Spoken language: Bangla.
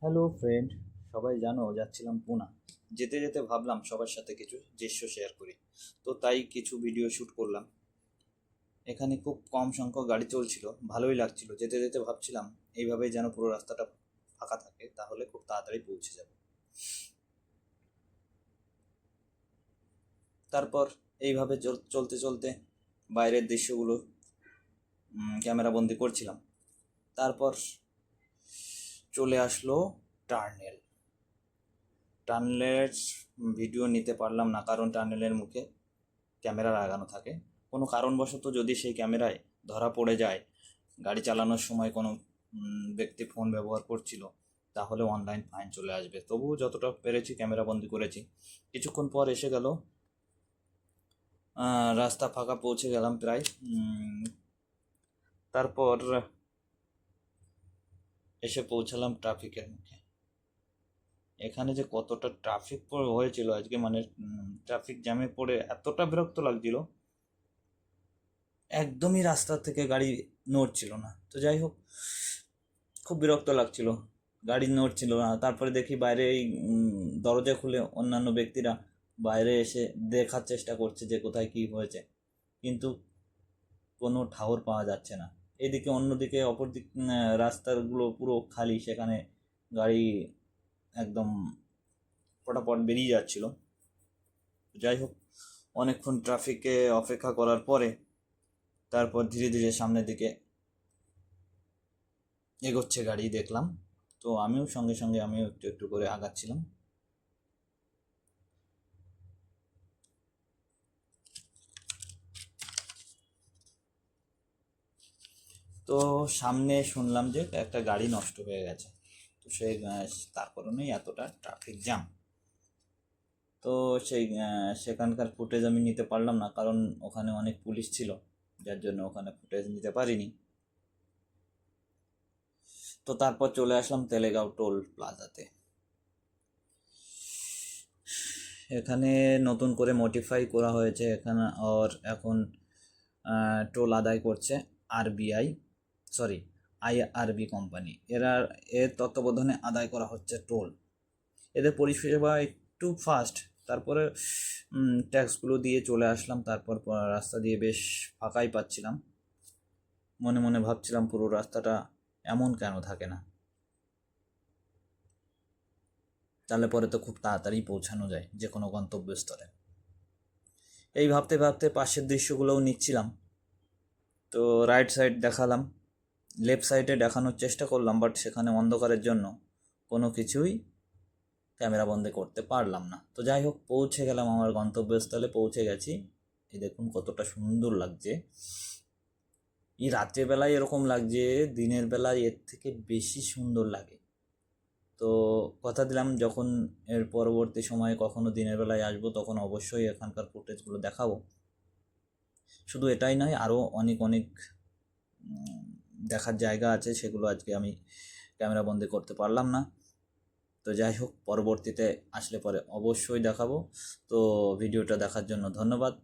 হ্যালো ফ্রেন্ড সবাই জানো, যাচ্ছিলাম পুনা। যেতে যেতে ভাবলাম সবার সাথে কিছু দৃশ্য শেয়ার করি। তো তাই কিছু ভিডিও শ্যুট করলাম। এখানে খুব কম সংখ্যক গাড়ি চলছিল, ভালোই লাগছিল। যেতে যেতে ভাবছিলাম, এইভাবেই যেন পুরো রাস্তাটা ফাঁকা থাকে, তাহলে খুব তাড়াতাড়ি পৌঁছে যাব। তারপর এইভাবে চল- চলতে চলতে বাইরের দৃশ্যগুলো ক্যামেরা বন্দি করছিলাম। তারপর চলে আসলো টার্নেল। টার্নেলের ভিডিও নিতে পারলাম না, কারণ টার্নেলের মুখে ক্যামেরা লাগানো থাকে। কোনো কারণবশত যদি সেই ক্যামেরায় ধরা পড়ে যায়, গাড়ি চালানোর সময় কোনো ব্যক্তি ফোন ব্যবহার করছিল, তাহলে অনলাইন ফাইন চলে আসবে। তবুও যতটা পেরেছি ক্যামেরা বন্দি করেছি। কিছুক্ষণ পর এসে গেল রাস্তা ফাঁকা পৌঁছে গেলাম প্রায় তারপর এসে পৌঁছালাম ট্রাফিকের মুখে। এখানে যে কতটা ট্রাফিক হয়েছিল, আজকে মানে ট্রাফিক জ্যামে পড়ে এতটা বিরক্ত লাগছিল, একদমই রাস্তা থেকে গাড়ি নড়ছিল না। তো যাই হোক, খুব বিরক্ত লাগছিল, গাড়ি নড়ছিল না। তারপরে দেখি বাইরে এই দরজা খুলে অন্যান্য ব্যক্তিরা বাইরে এসে দেখার চেষ্টা করছে যে কোথায় কি হয়েছে। কিন্তু কোনো ঠাউর পাওয়া যাচ্ছে না। এদিকে অন্যদিকে অপর দিক রাস্তাগুলো পুরো খালি, সেখানে গাড়ি একদম ফটাফট বেরিয়ে যাচ্ছিল। যাই হোক, অনেকক্ষণ ট্রাফিকে অপেক্ষা করার পরে, তারপর ধীরে ধীরে সামনের দিকে এগোচ্ছে গাড়ি দেখলাম। তো আমিও সঙ্গে সঙ্গে, আমিও একটু একটু করে আগাচ্ছিলাম। তো সামনে শুনলাম যে একটা গাড়ি নষ্ট হয়ে গেছে। তো সেই তার কারণেই এতটা ট্রাফিক জ্যাম তো সেই সেখানকার ফুটেজ আমি নিতে পারলাম না, কারণ ওখানে অনেক পুলিশ ছিল, যার জন্য ওখানে ফুটেজ নিতে পারিনি। তো তারপর চলে আসলাম তেলেগাঁও টোল প্লাজাতে। এখানে নতুন করে মডিফাই করা হয়েছে এখানে, আর এখন টোল আদায় করছে আরবিআই সরি আইআরবি কোম্পানি। এরা এর তত্ত্বাবধানে আদায় করা হচ্ছে টোল। এদের পরিষেবা একটু ফাস্ট তারপরে ট্যাক্সগুলো দিয়ে চলে আসলাম, তারপর রাস্তা দিয়ে বেশ ফাঁকাই পাচ্ছিলাম। মনে মনে ভাবছিলাম পুরো রাস্তাটা এমন কেন থাকে না। তাহলে পরে তো খুব তাড়াতাড়ি পৌঁছানো যায়, যে কোনো গন্তব্যস্থলে। এই ভাবতে ভাবতে পাশের দৃশ্যগুলোও নিচ্ছিলাম। তো রাইট সাইড দেখালাম। লেফট সাইডে দেখানোর চেষ্টা করলাম, বাট সেখানে অন্ধকারের জন্য কোনো কিছুই ক্যামেরা বন্দি করতে পারলাম না। তো যাই হোক, পৌঁছে গেলাম আমার গন্তব্যস্থলে, পৌঁছে গেছি। এই দেখুন কতটা সুন্দর লাগছে। এই রাত্রের বেলায় এরকম লাগছে, দিনের বেলায় এর থেকে বেশি সুন্দর লাগে। তো কথা দিলাম, যখন এর পরবর্তী সময়ে কখনো দিনের বেলায় আসব, তখন অবশ্যই এখানকার ফুটেজগুলো দেখাবো। শুধু এটাই নয় আরও অনেক অনেক দেখার জায়গা আছে, সেগুলো আজকে আমি ক্যামেরা বন্দি করতে পারলাম না। তো যাই হোক, পরবর্তীতে আসলে পরে অবশ্যই দেখাবো। তো ভিডিওটা দেখার জন্য ধন্যবাদ।